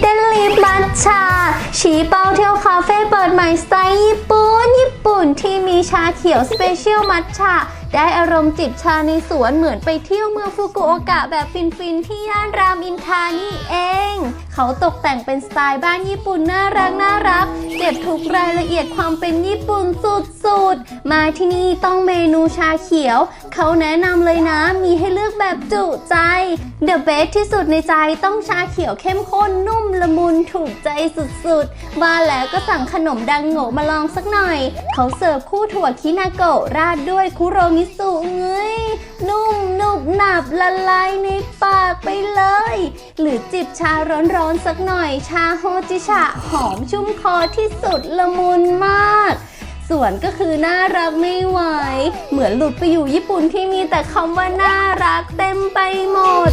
เดนลิปมัทชาฉีเปาเที่ยวคาเฟ่เปิดใหม่สไตล์ญี่ปุ่น ญี่ปุ่นที่มีชาเขียวสเปเชียลมัทชาได้อารมณ์จิบชาในสวนเหมือนไปเที่ยวเมืองฟุกุโอกะแบบฟินๆ ที่ย่านรามอินทานี่เอง เขาตกแต่งเป็นสไตล์บ้านญี่ปุ่นน่ารักน่ารัก เก็บทุกรายละเอียดความเป็นญี่ปุ่นสุดๆ มาที่นี่ต้องเมนูชาเขียว เขาแนะนำเลยนะมีให้เลือก แบบจุใจ The best ที่สุดในใจต้องชาเขียวเข้มข้นนุ่มละมุนถูกใจสุดๆ มาแล้วก็สั่งขนมดังโง่มาลองสักหน่อย เขาเสิร์ฟคู่ถั่วคินาโกะราดด้วยคุโรมิสุเงยนุ่มนุบหนับละลายในปากไปเลย หรือจิบชาร้อนๆสักหน่อย ชาโฮจิชะหอมชุ่มคอที่สุดละมุนมาก ส่วนก็คือน่ารักไม่ เหมือนหลุดไปอยู่ญี่ปุ่นที่มีแต่คำว่าน่ารักเต็มไปหมด